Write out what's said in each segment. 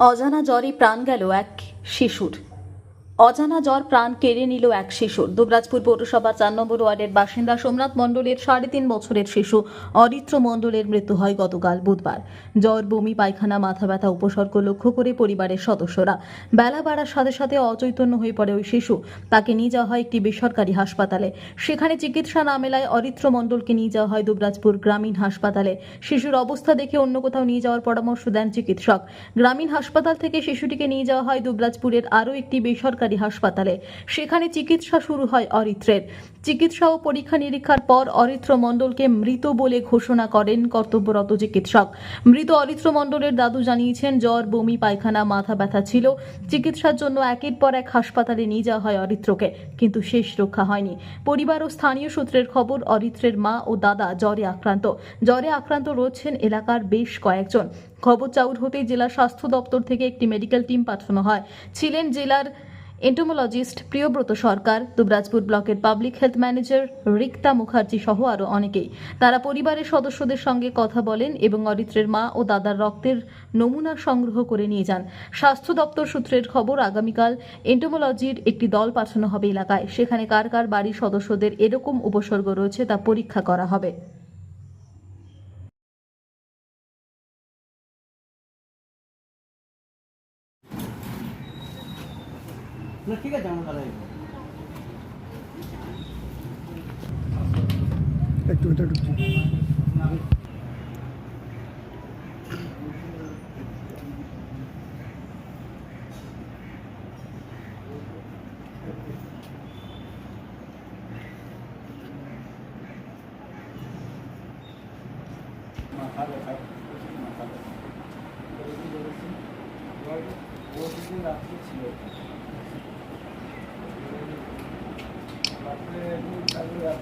অজানা জ্বরে প্রাণ গেল এক শিশুর। অজানা জ্বর প্রাণ কেড়ে নিল এক শিশুর দুবরাজপুর পৌরসভা চার নম্বর ওয়ার্ডের বাসিন্দা সোমনাথ মণ্ডলের সাড়ে তিন বছরের শিশু অরিত্র মণ্ডলের মৃত্যু হয় গতকাল বুধবার। জ্বর, বমি, পায়খানা, মাথা ব্যথা, উপসর্গ লক্ষ্য করে পরিবারের সদস্যরা বেলা বাড়ার সাথে সাথে অচৈতন্য হয়ে পড়ে ওই শিশু। তাকে নিয়ে যাওয়া হয় একটি বেসরকারি হাসপাতালে। সেখানে চিকিৎসা না মেলায় অরিত্র মণ্ডলকে নিয়ে যাওয়া হয় দুবরাজপুর গ্রামীণ হাসপাতালে। শিশুর অবস্থা দেখে অন্য কোথাও নিয়ে যাওয়ার পরামর্শ দেন চিকিৎসক। গ্রামীণ হাসপাতাল থেকে শিশুটিকে নিয়ে যাওয়া হয় দুবরাজপুরের আরও একটি বেসরকারি হাসপাতালে। সেখানে চিকিৎসা শুরু হয় অরিত্রের। চিকিৎসা ও পরীক্ষা নিরীক্ষার পর অরিত্র মণ্ডলকে মৃত বলে ঘোষণা করেন কর্তব্যরত চিকিৎসক। মৃত অরিত্র মণ্ডলের দাদু জানিয়েছেন, জ্বর, বমি, পায়খানা, মাথা ব্যথা ছিল। চিকিৎসার জন্য একের পর এক হাসপাতালে নিয়ে যাওয়া হয় অরিত্রকে, কিন্তু শেষ রক্ষা হয়নি। পরিবার ও স্থানীয় সূত্রের খবর, অরিত্রের মা ও দাদা জ্বরে আক্রান্ত। জ্বরে আক্রান্ত রয়েছেন এলাকার বেশ কয়েকজন। খবর চাউর হতে জেলা স্বাস্থ্য দপ্তর থেকে একটি মেডিকেল টিম পাঠানো হয়। ছিলেন জেলার এন্টোমোলজিস্ট প্রিয়ব্রত সরকার দুবরাজপুর ব্লকের public health manager Rikta Mukherjee সহ আরও অনেকেই। তারা পরিবারের সদস্যদের সঙ্গে কথা বলেন এবং অরিত্রের মা ও দাদার রক্তের নমুনা সংগ্রহ করে নিয়ে যান। স্বাস্থ্য দপ্তর সূত্রের খবর, আগামীকাল এন্টোমোলজির একটি দল পাঠানো হবে এলাকায়। সেখানে কার কার বাড়ির সদস্যদের এরকম উপসর্গ রয়েছে তা পরীক্ষা করা হবে। না ঠিক আছে আমার দাদা একটু প্রতিদিন রাত্রে ছিল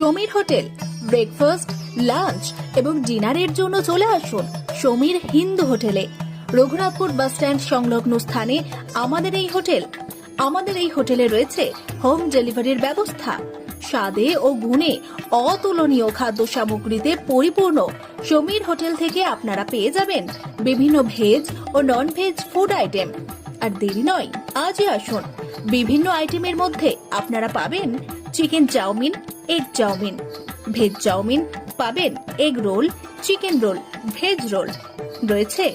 সমীর হোটেল ব্রেকফাস্ট লাঞ্চ এবং ডিনারের জন্য চলে আসুন সমীর হিন্দু হোটেলে। রঘুনাথপুর বাস স্ট্যান্ড সংলগ্ন স্থানে আমাদের এই হোটেল। আমাদের এই হোটেলে রয়েছে হোম ডেলিভারির ব্যবস্থা। স্বাদে ও গুণে অতুলনীয় খাদ্য সামগ্রীতে পরিপূর্ণ। সমীর হোটেল থেকে আপনারা পেয়ে যাবেন বিভিন্ন ভেজ ও নন ভেজ ফুড আইটেম আর দেরি নয়, আজই আসুন। বিভিন্ন আইটেমের মধ্যে আপনারা পাবেন chicken chow mein egg chow mein. Veg chow mein পাবেন egg roll chicken roll veg roll রয়েছে